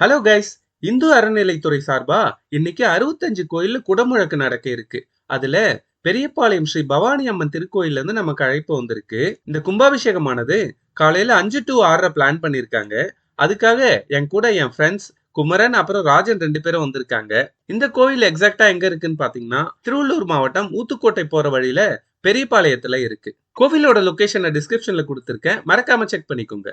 Hello guys Hindu அறநிலைத்துறை சார்பா இன்னைக்கு அறுபத்தஞ்சு கோயில் குடமுழக்கு நடக்க இருக்கு. அதுல பெரியபாளையம் ஸ்ரீ பவானி அம்மன் திருக்கோயில இருந்து நமக்கு அழைப்பு வந்திருக்கு. இந்த கும்பாபிஷேகமானது காலையில அஞ்சு டு ஆறரை பிளான் பண்ணிருக்காங்க. அதுக்காக என் கூட என் ஃப்ரெண்ட்ஸ் குமரன் அப்புறம் ராஜன் ரெண்டு பேரும் வந்திருக்காங்க. இந்த கோயில் எக்ஸாக்டா எங்க இருக்குன்னு பாத்தீங்கன்னா திருவள்ளூர் மாவட்டம் ஊத்துக்கோட்டை போற வழியில பெரியபாளையத்துல இருக்கு. கோவிலோட லொகேஷனை டிஸ்கிரிப்ஷன்ல கொடுத்துருக்கேன். மறக்காம செக் பண்ணிக்கோங்க.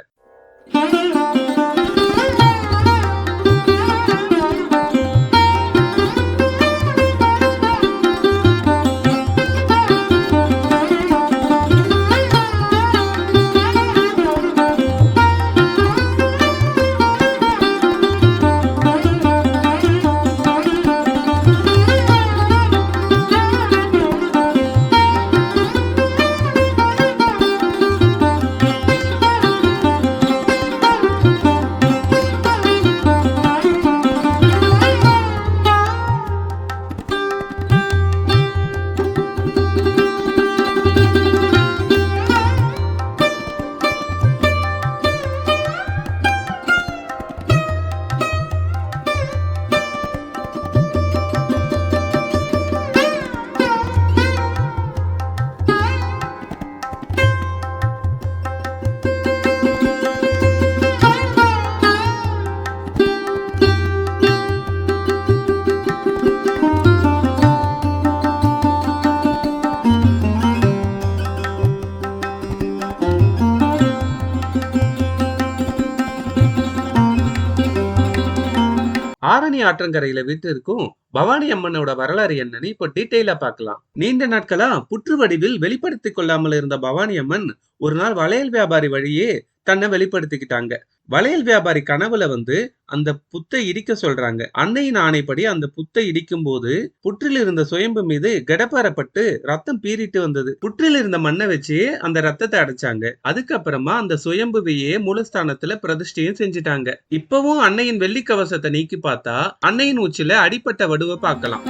ஆரணி ஆற்றங்கரையில வீட்டு இருக்கும் பவானி அம்மனோட வரலாறு என்னன்னு இப்போ டீட்டெயிலா பார்க்கலாம். நீண்ட நாட்களா புற்று வடிவில் வெளிப்படுத்திக் கொள்ளாமல் இருந்த பவானி அம்மன் ஒரு நாள் வளையல் வியாபாரி வழியே தன்னை வெளிப்படுத்திக்கிட்டாங்க. வளையல் வியாபாரி கனவுல வந்து அந்த புத்தை இடிக்க சொல்றாங்க. அன்னையின் ஆணைப்படி அந்த புத்தை இடிக்கும் போது புற்றில் இருந்த சுயம்பு மீது கடப்பாரப்பட்டு ரத்தம் பீறிட்டு வந்தது. புற்றில் இருந்த மண்ணை வச்சு அந்த ரத்தத்தை அடைச்சாங்க. அதுக்கப்புறமா அந்த சுயம்புவையே மூலஸ்தானத்துல பிரதிஷ்டையும் செஞ்சுட்டாங்க. இப்பவும் அன்னையின் வெள்ளி கவசத்தை நீக்கி பார்த்தா அன்னையின் உச்சில அடிப்பட்ட வடுவை பார்க்கலாம்.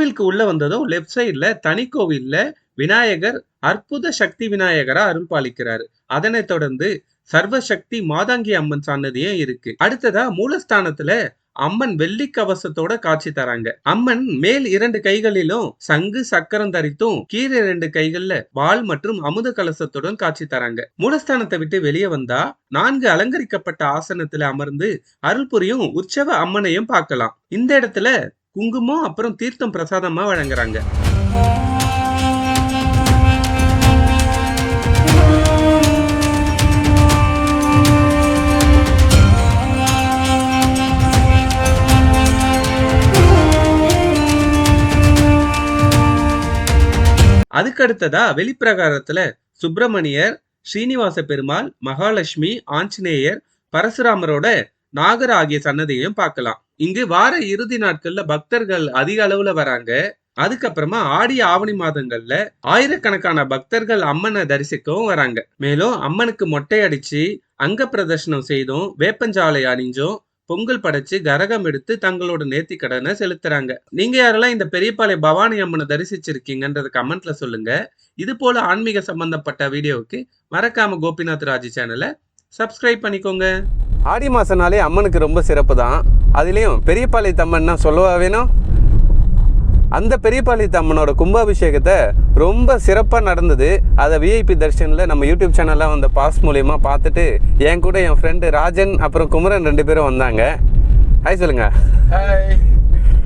கோவிலுக்கு உள்ள வந்ததும் லெஃப்ட் சைடுல தனி கோவில்ல விநாயகர் அற்புத சக்தி விநாயகரா அருள் பாலிக்கிறாரு. அதனைத் தொடர்ந்து சர்வசக்தி மாதாங்கி அம்மன் சன்னதியும் இருக்கு. அடுத்ததா மூலஸ்தானத்துல அம்மன் வெள்ளி கவசத்தோட காட்சி தராங்க. அம்மன் மேல் இரண்டு கைகளிலும் சங்கு சக்கரம் தரித்தும் கீழே இரண்டு கைகள்ல வாள் மற்றும் அமுத கலசத்துடன் காட்சி தராங்க. மூலஸ்தானத்தை விட்டு வெளியே வந்தா நான்கு அலங்கரிக்கப்பட்ட ஆசனத்துல அமர்ந்து அருள் புரியும் உற்சவ அம்மனையும் பார்க்கலாம். இந்த இடத்துல குங்குமம் அப்புறம் தீர்த்தம் பிரசாதமாக வழங்குறாங்க. அதுக்கடுத்ததா வெளிப்பிரகாரத்துல சுப்பிரமணியர் ஸ்ரீனிவாச பெருமாள் மகாலட்சுமி ஆஞ்சநேயர் பரசுராமரோட நாகர் ஆகிய சன்னதியையும் பார்க்கலாம். இங்கு வார இறுதி நாட்கள்ல பக்தர்கள் அதிக அளவுல வராங்க. அதுக்கப்புறமா ஆடி ஆவணி மாதங்கள்ல ஆயிரக்கணக்கான பக்தர்கள் அம்மனை தரிசிக்கவும் வராங்க. மேலும் அம்மனுக்கு மொட்டை அடிச்சு அங்க பிரதர்ஷனம் செய்தும் வேப்பஞ்சாலை அணிஞ்சும் பொங்கல் படைச்சு கரகம் எடுத்து தங்களோட நேர்த்தி கடனை செலுத்துறாங்க. நீங்க யாரெல்லாம் இந்த பெரியபாளைய பவானி அம்மனை தரிசிச்சிருக்கீங்கன்றத கமெண்ட்ல சொல்லுங்க. இது போல ஆன்மீக சம்பந்தப்பட்ட வீடியோவுக்கு மறக்காம கோபிநாத் ராஜி சேனலை சப்ஸ்கிரைப் பண்ணிக்கோங்க. ஆடி மாதம்னாலே அம்மனுக்கு ரொம்ப சிறப்பு தான் அதுலேயும் பெரியபாளையத்து தம்மன்னா சொல்லவா வேணும்? அந்த பெரியபாளையத்து தம்மனோட கும்பாபிஷேகத்தை ரொம்ப சிறப்பாக நடந்தது. அதை விஐபி தர்ஷனில் நம்ம யூடியூப் சேனலில் வந்த பாஸ் மூலயமா பார்த்துட்டு என் கூட என் ஃப்ரெண்டு ராஜன் அப்புறம் குமரன் ரெண்டு பேரும் வந்தாங்க. ஹாய் சொல்லுங்கள் ஹாய்